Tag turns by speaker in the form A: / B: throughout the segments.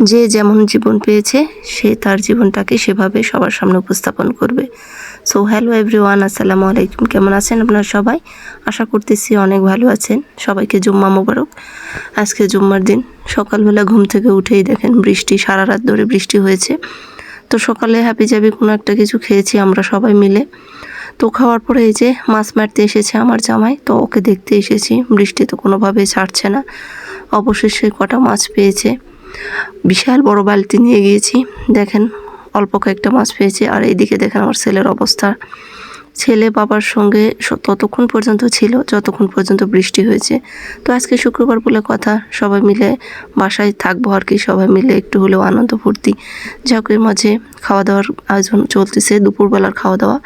A: যে যেমন জীবন পেয়েছে, সে তার জীবনটাকে সেভাবে সবার সামনে উপস্থাপন করবে। সো হ্যালো এভরিওয়ান আসসালামু আলাইকুম। কেমন আছেন আপনারা সবাই? আশা করতেছি অনেক ভালো আছেন। সবাইকে জুম্মা মোবারক। আজকে জুম্মার দিন। সকালবেলা ঘুম থেকে উঠেই দেখেন বৃষ্টি, সারা রাত ধরে বৃষ্টি হয়েছে। তো সকালে হ্যাপি যাবি কোনো একটা কিছু খেয়েছি আমরা সবাই মিলে। তো খাওয়ার পরে এই যে মাছ মারতে এসেছে আমার জামাই, তো ওকে দেখতে এসেছি। বৃষ্টি তো কোনোভাবে ছাড়ছে না। অবশেষে কটা মাছ পেয়েছে। বিশাল বড় বালতি নিয়ে গিয়েছি। দেখেন, অল্প কয়েকটা মাছ পেয়েছি। আর এইদিকে দেখেন আমার ছেলের অবস্থা। ছেলে বাবার সঙ্গে ততক্ষণ পর্যন্ত ছিল, যতক্ষণ পর্যন্ত বৃষ্টি হয়েছে। তো আজকে শুক্রবার বলে কথা, সবাই মিলে বাসায় থাকব আর কি, সবাই মিলে একটু হলেও আনন্দ ফুর্তি। যাক এর মাঝে খাওয়া দাওয়ার আয়োজন চলতেছে, দুপুরবেলার খাওয়া দাওয়া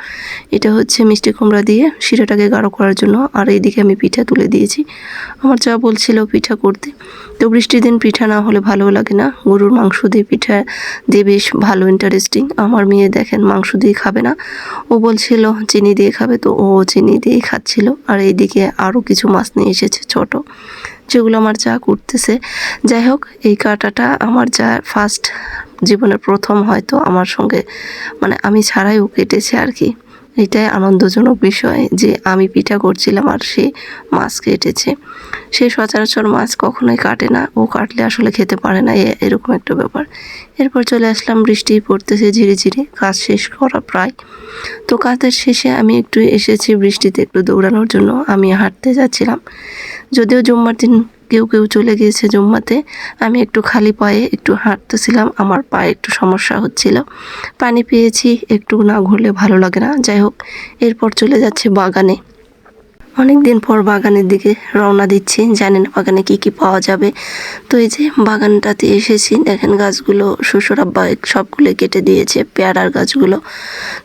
A: এটা হচ্ছে মিষ্টি কুমড়া দিয়ে শিরাটাকে গাঢ় করার জন্য। আর এইদিকে আমি পিঠা তুলে দিয়েছি। আমার যা বলছিল পিঠা করতে। তো বৃষ্টির দিন পিঠা না হলে ভালো লাগে না। গরুর মাংস দিয়ে পিঠা দিয়ে বেশ ভালো ইন্টারেস্টিং আমার মেয়ে দেখেন মাংস দিয়ে খাবে না। ও বলছিল চিনি দিয়ে খাবে, তো ও চিনি দিয়েই খাচ্ছিল। আর এইদিকে আরও কিছু মাছ নিয়ে এসেছে ছোট, যেগুলো আমার যা করতেছে। যাই হোক, এই কাটাটা আমার যা ফার্স্ট জীবনের প্রথম হয়তো আমার সঙ্গে মানে আমি ছাড়াই ও কেটেছে আর কি। এটাই আনন্দজনক বিষয় যে আমি পিঠা করছিলাম আর সে মাছ কেটেছে। সে সচরাচর মাছ কখনোই কাটে না। ও কাটলে আসলে খেতে পারে না এরকম একটা ব্যাপার। এরপর চলে আসলাম, বৃষ্টি পড়তেছে ঝিরে ঝিরে, কাজ শেষ করা প্রায়। তো কাজের শেষে আমি একটু এসেছি বৃষ্টিতে একটু দৌড়ানোর জন্য। আমি হাঁটতে যাচ্ছিলাম। যদিও জুম্মার দিন কেউ কেউ চলে গিয়েছে জুম্মাতে। আমি একটু খালি পায়ে একটু হাঁটতেছিলাম, আমার পায়ে একটু সমস্যা হচ্ছিল। পানি পেয়েছি, একটু না ঘুরলে ভালো লাগে না। যাই হোক, এরপর চলে যাচ্ছে বাগানে। অনেক দিন পর বাগানের দিকে রওনা দিচ্ছি। জানি না বাগানে কি কি পাওয়া যাবে। তো এই যে বাগানটাতে এসেছি, দেখেন গাছগুলো, শ্বশুর আব্বা সবগুলো কেটে দিয়েছে, পেয়ারার গাছগুলো।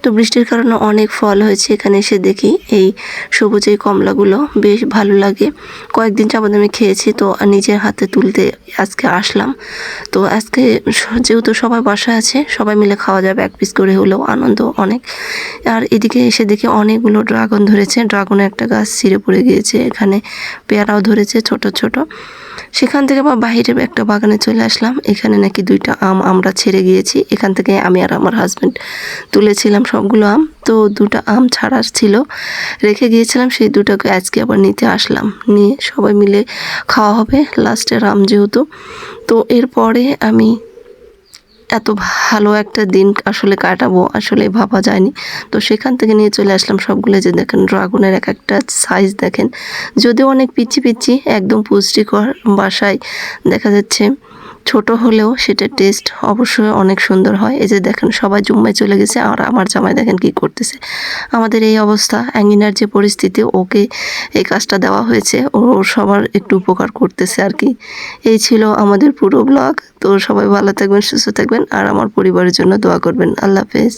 A: তো বৃষ্টির কারণে অনেক ফল হয়েছে, এখানে এসে দেখি এই সবুজ এই কমলাগুলো বেশ ভালো লাগে। কয়েকদিন যাবত আমি খেয়েছি, তো নিজের হাতে তুলতে আজকে আসলাম। তো আজকে যেহেতু সবাই বাসায় আছে, সবাই মিলে খাওয়া যাবে, এক পিস করে হলেও আনন্দ অনেক। আর এদিকে এসে দেখি অনেকগুলো ড্রাগন ধরেছে ড্রাগনের একটা গাছ ছিঁড়ে পড়ে গিয়েছে, এখানে পেয়ারাও ধরেছে ছোট ছোট। সেখান থেকে আবার বাইরে একটা বাগানে চলে আসলাম, এখানে নাকি দুইটা আম আমরা ছেড়ে গিয়েছি। এখান থেকে আমি আর আমার হাজব্যান্ড তুলেছিলাম সবগুলো আম, তো দুটো আম ছাড়া ছিল। রেখে গিয়েছিলাম, সেই দুটোকে আজকে আবার নিতে আসলাম। নিয়ে সবাই মিলে খাওয়া হবে লাস্টের আম যেহেতু। তো এরপরে আমি এত ভালো একটা দিন আসলে কাটাবো, আসলে ভাবা যায়নি। তো সেখান থেকে নিয়ে চলে আসলাম সবগুলো যে দেখেন ড্রাগনের এক একটা সাইজ দেখেন। যদিও অনেক পিচি পিচি একদম পুষ্টিকর বাসায় দেখা যাচ্ছে। ছোট হলেও সেটা টেস্ট অবশ্যই অনেক সুন্দর হয়। এই যে দেখেন, সবাই জুম্মায় চলে গেছে আর আমার জামাই দেখেন কি করতেছে। আমাদের এই অবস্থা, অ্যাঙ্গিনার যে পরিস্থিতি, ওকে এই কাজটা দেওয়া হয়েছে। ও সবার একটু উপকার করতেছে আর কি। এই ছিল আমাদের পুরো ব্লগ তো সবাই ভালো থাকবেন, সুস্থ থাকবেন আর আমার পরিবারের জন্য দোয়া করবেন। আল্লাহ হাফেজ।